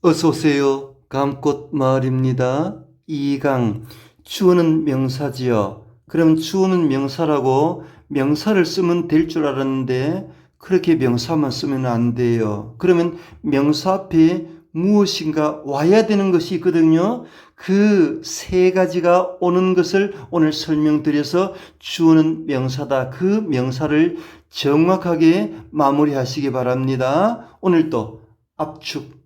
어서 오세요. 감꽃 마을입니다. 이강 주어는 명사지요. 그럼 주어는 명사라고 명사를 쓰면 될 줄 알았는데 그렇게 명사만 쓰면 안 돼요. 그러면 명사 앞에 무엇인가 와야 되는 것이 있거든요. 그 세 가지가 오는 것을 오늘 설명드려서 주어는 명사다. 그 명사를 정확하게 마무리하시기 바랍니다. 오늘도 압축,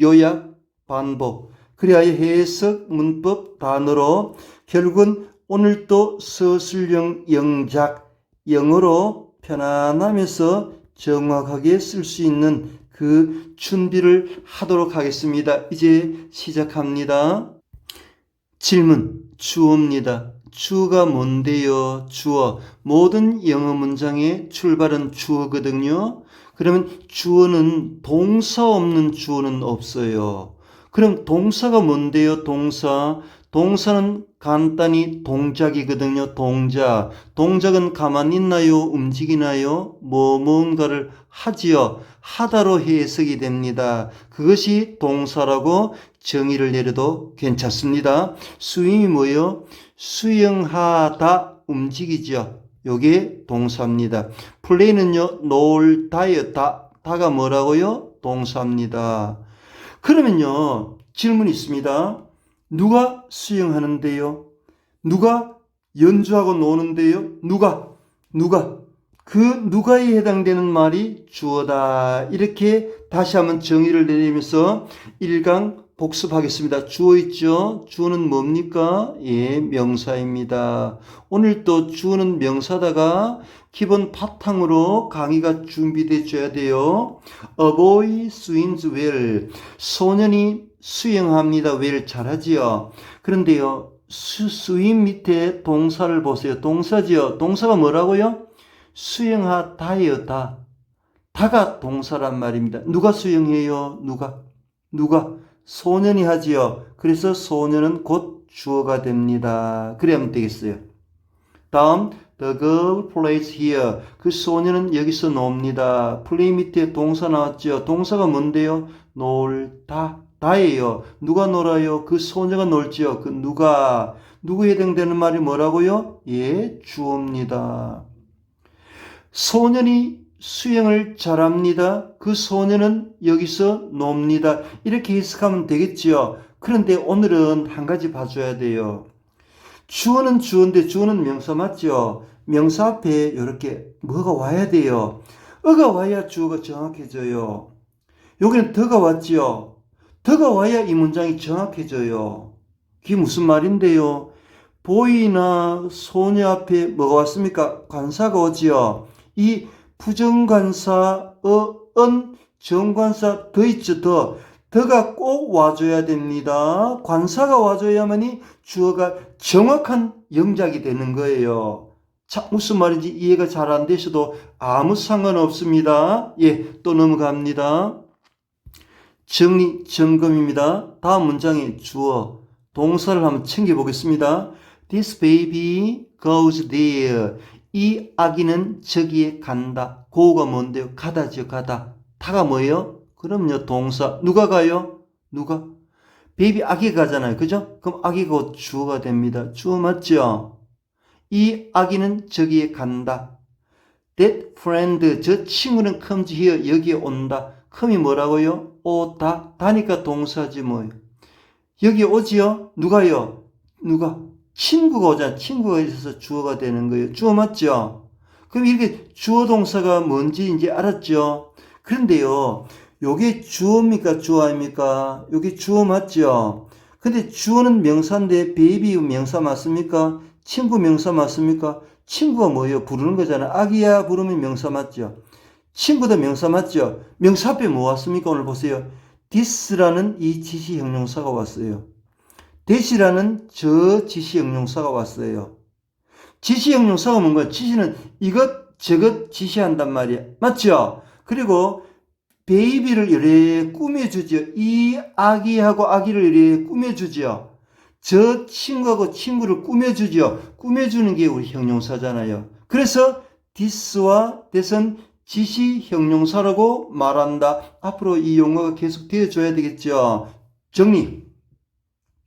요약, 반복, 그래야 해석, 문법, 단어로 결국은 오늘도 서술형 영작, 영어로 편안하면서 정확하게 쓸 수 있는 그 준비를 하도록 하겠습니다. 이제 시작합니다. 질문, 주어입니다. 주어가 뭔데요? 주어. 모든 영어 문장의 출발은 주어거든요. 그러면 주어는 동사 없는 주어는 없어요. 그럼 동사가 뭔데요? 동사. 동사는 간단히 동작이거든요. 동작. 동작은 가만히 있나요? 움직이나요? 뭐 뭔가를 하지요. 하다로 해석이 됩니다. 그것이 동사라고 정의를 내려도 괜찮습니다. 스윙이 뭐요? 수영하다 움직이죠. 요게 동사입니다. 플레이는요, 놀다요, 다, 다가 뭐라고요? 동사입니다. 그러면요, 질문이 있습니다. 누가 수영하는데요? 누가 연주하고 노는데요? 누가? 누가? 그 누가에 해당되는 말이 주어다. 이렇게 다시 한번 정의를 내리면서 1강 복습하겠습니다. 주어 있죠? 주어는 뭡니까? 예, 명사입니다. 오늘 또 주어는 명사다가 기본 바탕으로 강의가 준비되어야 돼요. A boy swims well. 소년이 수영합니다. well 잘하지요. 그런데요, 수, 스윙 밑에 동사를 보세요. 동사지요. 동사가 뭐라고요? 수영하다요, 다. 다가 동사란 말입니다. 누가 수영해요? 누가? 누가? 소년이 하지요. 그래서 소년은 곧 주어가 됩니다. 그래야면 되겠어요. 다음, the girl plays here. 그 소년은 여기서 놉니다. play 밑에 동사 나왔죠. 동사가 뭔데요? 놀다. 다예요. 누가 놀아요? 그 소녀가 놀지요. 그 누가 누구에 해당되는 말이 뭐라고요? 예, 주어입니다. 소년이 수영을 잘합니다. 그 소년은 여기서 놉니다. 이렇게 해석하면 되겠지요. 그런데 오늘은 한 가지 봐줘야 돼요. 주어는 주어인데 주어는 명사 맞죠? 명사 앞에 이렇게 뭐가 와야 돼요. 어가 와야 주어가 정확해져요. 여기는 더가 왔지요. 더가 와야 이 문장이 정확해져요. 그게 무슨 말인데요? 보이나 소녀 앞에 뭐가 왔습니까? 관사가 오지요. 이 부정관사, 어, 은, 정관사, 더 있죠, 더. 더가 꼭 와줘야 됩니다. 관사가 와줘야만이 주어가 정확한 영작이 되는 거예요. 자, 무슨 말인지 이해가 잘 안 되셔도 아무 상관없습니다. 예, 또 넘어갑니다. 정리, 점검입니다. 다음 문장에 주어, 동사를 한번 챙겨보겠습니다. This baby goes there. 이 아기는 저기에 간다. go가 뭔데요? 가다죠, 가다. 다가 뭐예요? 그럼요, 동사. 누가 가요? 누가? 베이비 아기 가잖아요. 그죠? 그럼 아기가 곧 주어가 됩니다. 주어 맞죠? 이 아기는 저기에 간다. That friend, 저 친구는 comes here, 여기에 온다. come이 뭐라고요? 오다. 다니까 동사지 뭐예요. 여기 오지요? 누가요? 누가? 친구가 오잖아. 친구가 있어서 주어가 되는 거예요. 주어 맞죠? 그럼 이렇게 주어 동사가 뭔지 이제 알았죠? 그런데요, 요게 주어입니까? 주어 아닙니까? 요게 주어 맞죠? 근데 주어는 명사인데 베이비 명사 맞습니까? 친구 명사 맞습니까? 친구가 뭐예요? 부르는 거잖아. 아기야 부르면 명사 맞죠? 친구도 명사 맞죠? 명사 앞에 뭐 왔습니까? 오늘 보세요. this라는 이 지시 형용사가 왔어요. That이라는 저 지시 형용사가 왔어요. 지시 형용사가 뭔가 지시는 이것 저것 지시한단 말이야. 맞죠? 그리고 베이비를 이래 꾸며주죠. 이 아기하고 아기를 이래 꾸며주죠. 저 친구하고 친구를 꾸며주죠. 꾸며주는 게 우리 형용사잖아요. 그래서 this와 that은 지시 형용사라고 말한다. 앞으로 이 용어가 계속 되어줘야 되겠죠. 정리.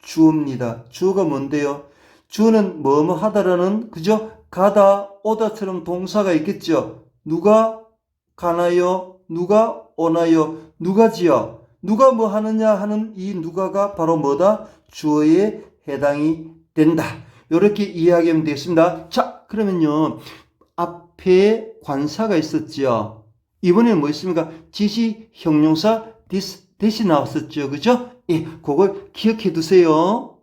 주어입니다. 주어가 뭔데요? 주어는 뭐뭐 하다라는 그죠? 가다, 오다처럼 동사가 있겠죠. 누가 가나요? 누가 오나요? 누가지요? 누가 뭐 하느냐 하는 이 누가가 바로 뭐다? 주어에 해당이 된다. 이렇게 이해하면 되겠습니다. 자, 그러면요. 앞에 관사가 있었죠. 이번에는 뭐 있습니까? 지시, 형용사, this, 대시 나왔었죠. 그죠? 예, 그걸 기억해 두세요.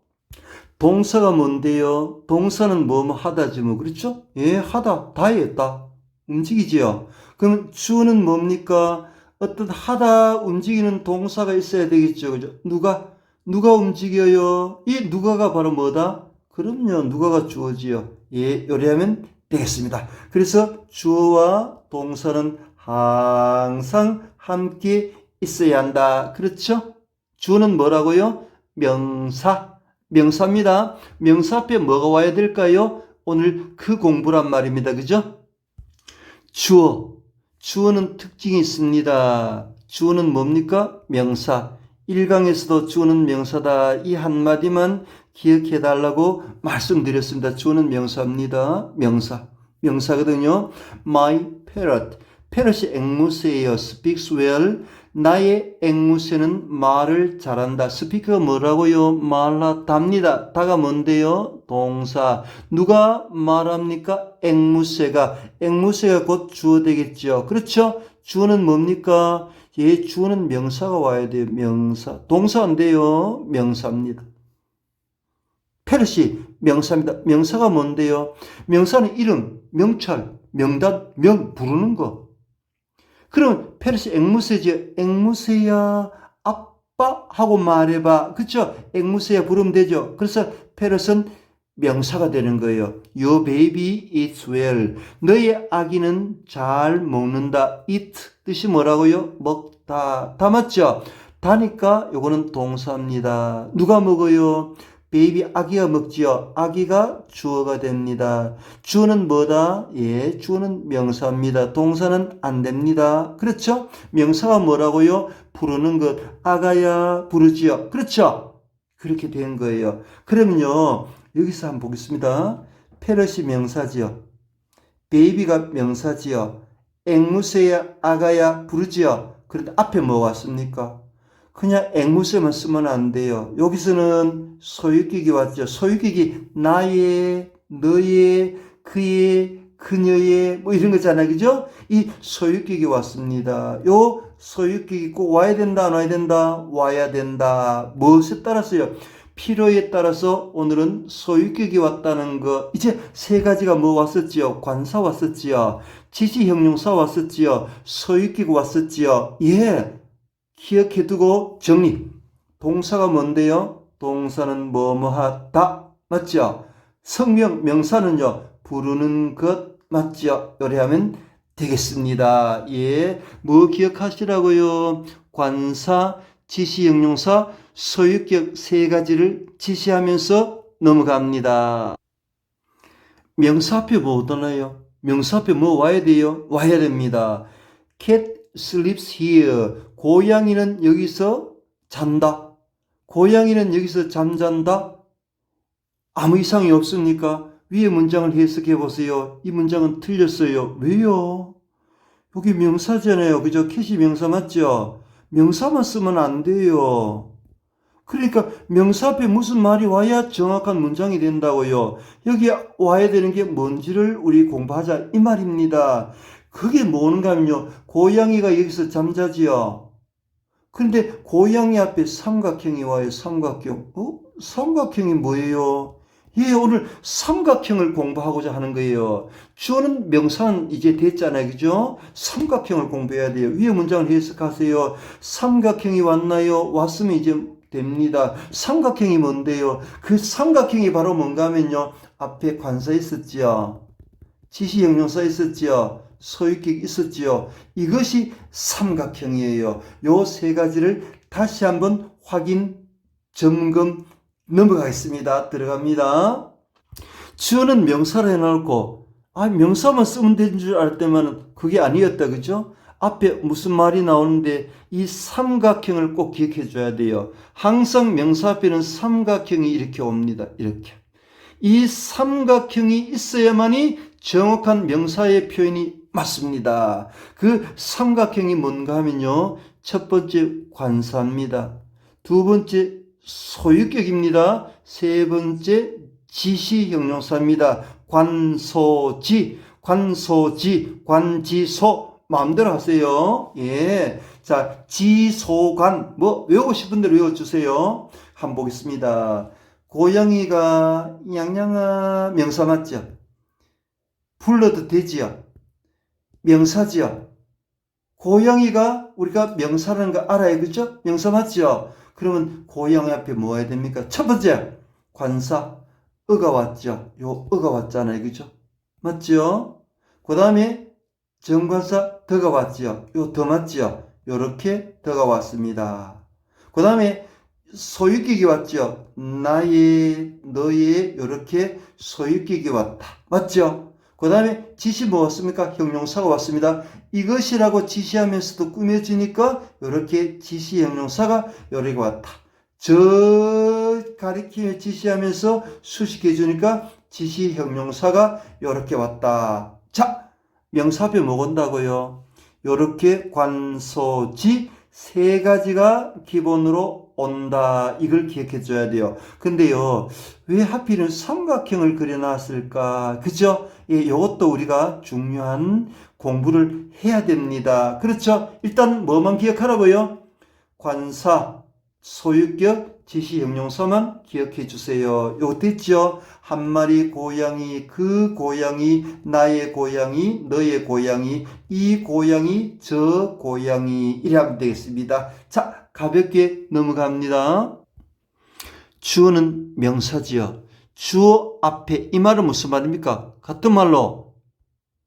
동사가 뭔데요? 동사는 뭐뭐 하다지 뭐, 그렇죠? 예, 하다, 다 했다. 움직이지요. 그럼 주어는 뭡니까? 어떤 하다 움직이는 동사가 있어야 되겠죠. 그죠? 누가, 누가 움직여요? 이 누가가 바로 뭐다? 그럼요. 누가가 주어지요. 예, 요리하면 되겠습니다. 그래서 주어와 동사는 항상 함께 있어야 한다. 그렇죠? 주어는 뭐라고요? 명사. 명사입니다. 명사 앞에 뭐가 와야 될까요? 오늘 그 공부란 말입니다. 그죠? 주어. 주어는 특징이 있습니다. 주어는 뭡니까? 명사. 1강에서도 주어는 명사다. 이 한마디만 기억해 달라고 말씀드렸습니다. 주어는 명사입니다. 명사. 명사거든요. My parrot. parrot이 앵무새예요. speaks well. 나의 앵무새는 말을 잘한다. 스피커가 뭐라고요? 말하답니다. 다가 뭔데요? 동사. 누가 말합니까? 앵무새가. 앵무새가 곧 주어 되겠죠. 그렇죠? 주어는 뭡니까? 예, 주어는 명사가 와야 돼요. 명사. 동사 안 돼요. 명사입니다. 페르시 명사입니다. 명사가 뭔데요? 명사는 이름, 명찰, 명단, 명 부르는 거. 그럼 페르시 앵무새지. 앵무새야 아빠 하고 말해봐. 그쵸? 앵무새야 부르면 되죠. 그래서 페르스는 명사가 되는 거예요. Your baby eats well. 너의 아기는 잘 먹는다. eat 뜻이 뭐라고요? 먹다. 다 맞죠? 다니까 요거는 동사입니다. 누가 먹어요? 베이비 아기가 먹지요. 아기가 주어가 됩니다. 주어는 뭐다? 예, 주어는 명사입니다. 동사는 안 됩니다. 그렇죠? 명사가 뭐라고요? 부르는 것. 아가야 부르지요. 그렇죠? 그렇게 된 거예요. 그러면요. 여기서 한번 보겠습니다. 페럿이 명사지요. 베이비가 명사지요. 앵무새야 아가야 부르지요. 그런데 앞에 뭐 왔습니까? 그냥 앵무새만 쓰면 안 돼요. 여기서는 소유격이 왔죠. 소유격이 나의, 너의, 그의, 그녀의 뭐 이런 거잖아요. 그죠? 이 소유격이 왔습니다. 요 소유격이 꼭 와야 된다, 안 와야 된다? 와야 된다. 무엇에 따라서요? 필요에 따라서 오늘은 소유격이 왔다는 거. 이제 세 가지가 뭐 왔었지요? 관사 왔었지요? 지시형용사 왔었지요? 소유격 왔었지요? 예. 기억해 두고 정리. 동사가 뭔데요? 동사는 뭐뭐 하다. 맞죠? 성명, 명사는요, 부르는 것 맞죠? 요리하면 되겠습니다. 예. 뭐 기억하시라고요? 관사, 지시형용사, 소유격 세 가지를 지시하면서 넘어갑니다. 명사 앞에 뭐 오더나요? 명사 앞에 뭐 와야 돼요? 와야 됩니다. cat sleeps here. 고양이는 여기서 잔다. 고양이는 여기서 잠잔다. 아무 이상이 없습니까? 위에 문장을 해석해 보세요. 이 문장은 틀렸어요. 왜요? 여기 명사잖아요. 그죠? 캣이 명사 맞죠? 명사만 쓰면 안 돼요. 그러니까 명사 앞에 무슨 말이 와야 정확한 문장이 된다고요. 여기 와야 되는 게 뭔지를 우리 공부하자 이 말입니다. 그게 뭔가 하면요. 고양이가 여기서 잠자지요. 근데 고양이 앞에 삼각형이 와요. 삼각형. 어? 삼각형이 뭐예요? 예, 오늘 삼각형을 공부하고자 하는 거예요. 주어는 명사는 이제 됐잖아요. 그죠? 삼각형을 공부해야 돼요. 위에 문장을 해석하세요. 삼각형이 왔나요? 왔으면 이제 됩니다. 삼각형이 뭔데요? 그 삼각형이 바로 뭔가 하면요. 앞에 관사 있었지요. 지시형용사 있었지요. 소유격 있었지요. 이것이 삼각형이에요. 요 세 가지를 다시 한번 확인, 점검, 넘어가겠습니다. 들어갑니다. 주어는 명사로 해놓고 아, 명사만 쓰면 되는 줄 알았더만 그게 아니었다. 그죠? 앞에 무슨 말이 나오는데 이 삼각형을 꼭 기억해 줘야 돼요. 항상 명사 앞에는 삼각형이 이렇게 옵니다. 이렇게. 이 삼각형이 있어야만이 정확한 명사의 표현이 맞습니다. 그 삼각형이 뭔가 하면요. 첫 번째 관사입니다. 두 번째 소유격입니다. 세 번째 지시 형용사입니다. 관소지, 관소지, 관지소 마음대로 하세요. 예. 자, 지소관 뭐 외우고 싶은 대로 외워 주세요. 한번 보겠습니다. 고양이가 양양아 명사 맞죠? 불러도 되지요? 명사지요? 고양이가 우리가 명사라는 거 알아요. 그죠? 명사 맞죠? 그러면 고양이 앞에 뭐 해야 됩니까? 첫 번째, 관사. 어가 왔죠? 요 어가 왔잖아요. 그죠? 맞죠? 그 다음에 정관사 더가 왔죠? 요더 맞죠? 요렇게 더가 왔습니다. 그 다음에 소유격이 왔죠? 나의, 너의, 요렇게 소유격이 왔다. 맞죠? 그 다음에 지시 뭐 왔습니까? 형용사가 왔습니다. 이것이라고 지시하면서도 꾸며지니까 이렇게 지시 형용사가 요렇게 왔다. 저 가리키며 지시하면서 수식해 주니까 지시 형용사가 요렇게 왔다. 자, 명사 앞에 뭐? 요렇게 관소지 세 가지가 기본으로 온다. 이걸 기억해 줘야 돼요. 근데요, 왜 하필은 삼각형을 그려놨을까? 그죠? 예, 이것도 우리가 중요한 공부를 해야 됩니다. 그렇죠? 일단 뭐만 기억하라고요? 관사, 소유격, 지시 형용사만 기억해 주세요. 요거 됐죠? 한 마리 고양이, 그 고양이, 나의 고양이, 너의 고양이, 이 고양이, 저 고양이 이래 하면 되겠습니다. 자, 가볍게 넘어갑니다. 주어는 명사지요. 주어 앞에 이 말은 무슨 말입니까? 같은 말로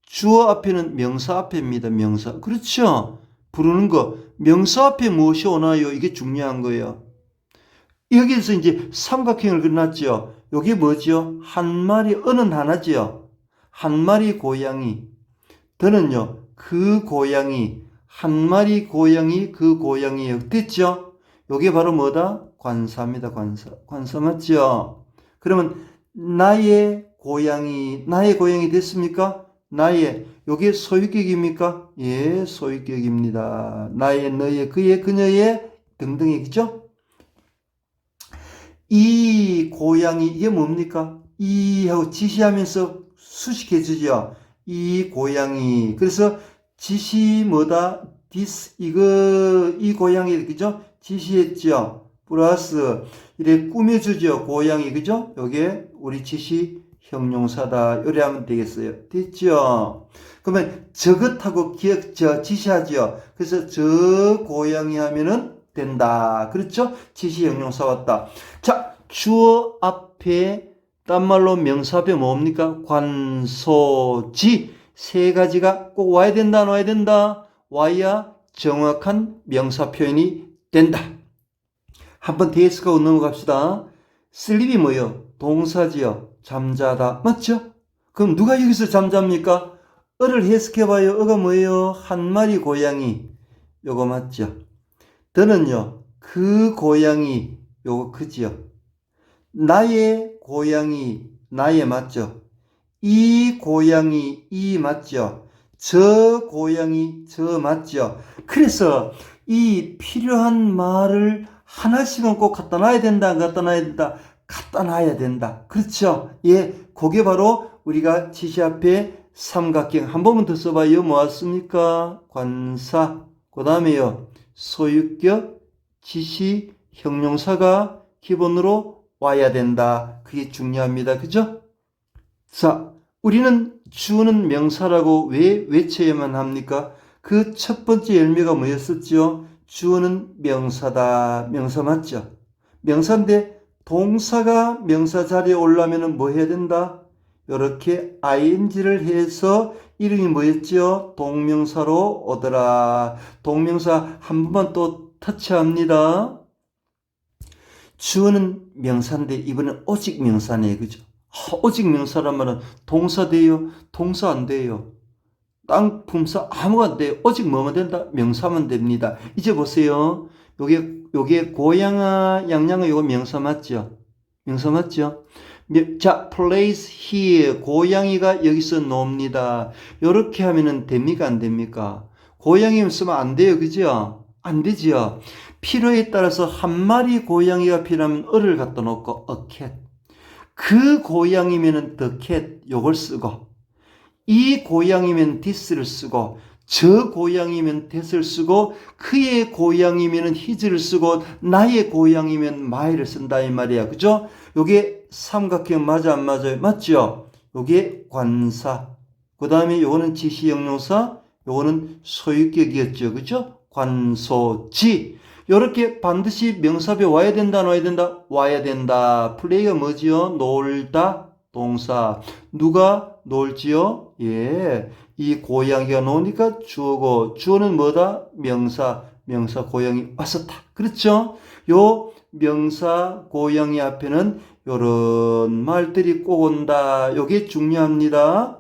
주어 앞에는 명사 앞에입니다. 명사. 그렇죠? 부르는 거. 명사 앞에 무엇이 오나요? 이게 중요한 거예요. 여기서 이제 삼각형을 그려놨죠. 여기 뭐죠? 한 마리, 어는 하나죠. 한 마리 고양이. 더는요, 그 고양이. 한 마리 고양이, 그 고양이에요. 됐죠? 요게 바로 뭐다? 관사입니다. 관사. 관사 맞죠? 그러면 나의 고양이, 나의 고양이 됐습니까? 나의, 요게 소유격입니까? 예, 소유격입니다. 나의, 너의, 그의, 그녀의 등등이죠? 이 고양이, 이게 뭡니까? 이 하고 지시하면서 수식해 주죠. 이 고양이. 그래서 지시 뭐다? this, 이거, 이 고양이, 그죠? 지시했죠. 플러스, 이래 꾸며주죠. 고양이, 그죠? 요게 우리 지시 형용사다. 요래 하면 되겠어요. 됐죠? 그러면 저것하고 기억, 저, 지시하죠. 그래서 저 고양이 하면은 된다. 그렇죠? 지시 형용사 왔다. 자, 주어 앞에 딴 말로 명사 앞에 뭡니까? 관소지 세 가지가 꼭 와야 된다, 와야 된다. 와야 정확한 명사 표현이 된다. 한번 데스크하고 넘어갑시다. 슬립이 뭐요? 동사지요. 잠자다. 맞죠? 그럼 누가 여기서 잠잡니까? 어를 해석해봐요. 어가 뭐예요? 한 마리 고양이. 요거 맞죠? 더는요, 그 고양이, 요거 그지요? 나의 고양이, 나의 맞죠? 이 고양이, 이 맞죠? 저 고양이, 저 맞죠? 그래서 이 필요한 말을 하나씩은 꼭 갖다 놔야 된다, 안 갖다 놔야 된다? 갖다 놔야 된다. 그렇죠? 예, 그게 바로 우리가 지시 앞에 삼각형 한 번만 더 써봐요. 뭐왔습니까? 관사. 그 다음에요. 소유격, 지시, 형용사가 기본으로 와야 된다. 그게 중요합니다. 그죠? 자, 우리는 주는 명사라고 왜 외쳐야만 합니까? 그 첫 번째 열매가 뭐였었죠? 주어는 명사다. 명사 맞죠? 명사인데 동사가 명사 자리에 올라면 뭐 해야 된다? 이렇게 ing를 해서 이름이 뭐였죠? 동명사로 오더라. 동명사 한 번만 또 터치합니다. 주어는 명사인데 이번엔 오직 명사네. 그죠? 아, 오직 명사란 말은 동사 돼요? 동사 안 돼요? 땅, 품사 아무가 안 돼요. 오직 뭐만 된다? 명사만 됩니다. 이제 보세요. 요게, 요게 고양아, 양양아 요거 명사 맞죠? 명사 맞죠? 명- 자, place here. 고양이가 여기서 놉니다. 요렇게 하면은 됩니까? 안 됩니까? 고양이 쓰면 안 돼요. 그죠? 안 되지요. 필요에 따라서 한 마리 고양이가 필요하면 을을 갖다 놓고 a cat. 그 고양이면은 the cat 요걸 쓰고 이 고양이면 this를 쓰고 저 고양이면 that을 쓰고 그의 고양이면 his를 쓰고 나의 고양이면 my를 쓴다 이 말이야. 그죠? 요게 삼각형 맞아 안 맞아요? 맞죠? 요게 관사. 그 다음에 요거는 지시형용사, 요거는 소유격이었죠. 그죠? 관소지. 요렇게 반드시 명사에 와야 된다, 와야 된다, 와야 된다. 플레이가 뭐지요? 놀다, 동사. 누가 놀지요? 예. 이 고양이가 노니까 주어고, 주어는 뭐다? 명사, 명사 고양이 왔었다. 그렇죠? 요 명사 고양이 앞에는 요런 말들이 꼭 온다. 요게 중요합니다.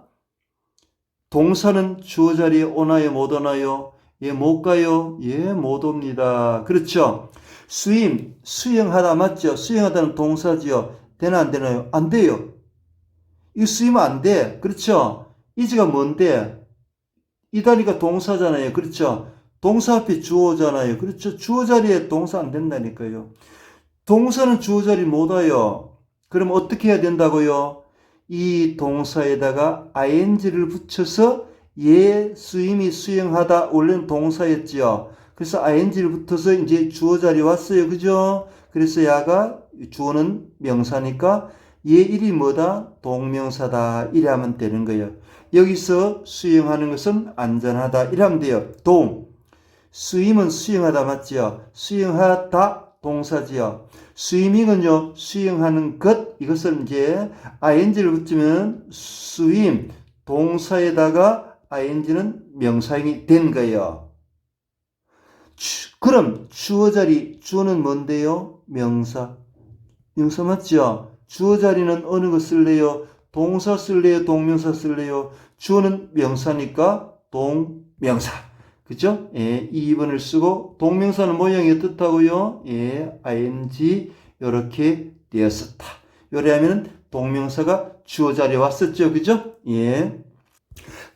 동사는 주어 자리에 오나요, 못 오나요? 예, 못 가요? 예, 못 옵니다. 그렇죠? 수임, 수영하다 맞죠? 수영하다는 동사지요. 되나 안 되나요? 안 돼요. 이거 수임은 안 돼. 그렇죠? 이지가 뭔데? 이 다리가 동사잖아요. 그렇죠? 동사 앞에 주어잖아요. 그렇죠? 주어 자리에 동사 안 된다니까요. 동사는 주어 자리 못 와요. 그럼 어떻게 해야 된다고요? 이 동사에다가 ing를 붙여서 예 수임이 수행하다 원래는 동사였지요. 그래서 ing를 붙어서 이제 주어 자리 왔어요. 그죠? 그래서 야가 주어는 명사니까 얘 일이 뭐다? 동명사다. 이래 하면 되는 거예요. 여기서 수행하는 것은 안전하다. 이래 하면 돼요. 동. 수임은 수행하다 맞지요? 수행하다 동사지요. 스위밍은요, 수영하는 것, 이것을 이제 ing를 붙이면 수임, 동사에다가 ing는 명사형이 된 거예요. 주- 그럼 주어 자리, 주어는 뭔데요? 명사. 명사 맞죠? 주어 자리는 어느 거 쓸래요? 동사 쓸래요? 동명사 쓸래요? 주어는 명사니까 동명사. 그죠? 예, 2번을 쓰고 동명사는 모양이 어떻다고요? 예, ing 이렇게 되었었다. 요래 하면 동명사가 주어 자리에 왔었죠. 그죠? 예.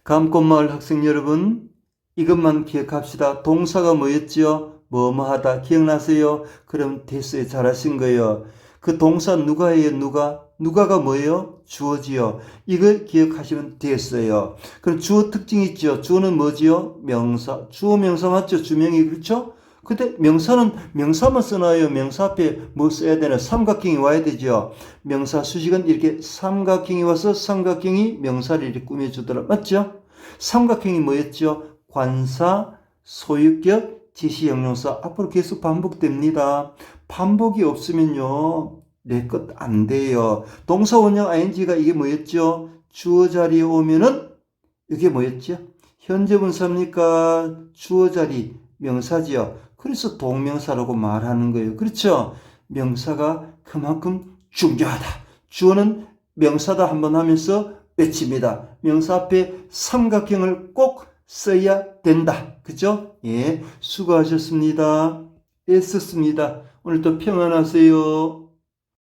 감꽃마을 학생 여러분, 이것만 기억합시다. 동사가 뭐였지요? 뭐뭐 하다. 기억나세요? 그럼 됐어요. 잘하신 거예요. 그 동사 누가 해요? 누가? 누가가 뭐예요? 주어지요. 이걸 기억하시면 됐어요. 그럼 주어 특징 있죠? 주어는 뭐지요? 명사. 주어 명사 맞죠? 주명이 그렇죠? 근데 명사는 명사만 써놔요. 명사 앞에 뭐 써야 되나? 삼각형이 와야 되죠. 명사 수식은 이렇게 삼각형이 와서 삼각형이 명사를 이렇게 꾸며주더라. 맞죠? 삼각형이 뭐였죠? 관사, 소유격, 지시 형용사. 앞으로 계속 반복됩니다. 반복이 없으면요. 내 것 안 돼요. 동사 원형 ing가 이게 뭐였죠? 주어 자리에 오면은 이게 뭐였죠? 현재 분사입니까? 주어 자리 명사지요. 그래서 동명사라고 말하는 거예요. 그렇죠? 명사가 그만큼 중요하다. 주어는 명사다 한번 하면서 외칩니다. 명사 앞에 삼각형을 꼭 써야 된다. 그죠? 예. 수고하셨습니다. 애썼습니다. 오늘도 평안하세요.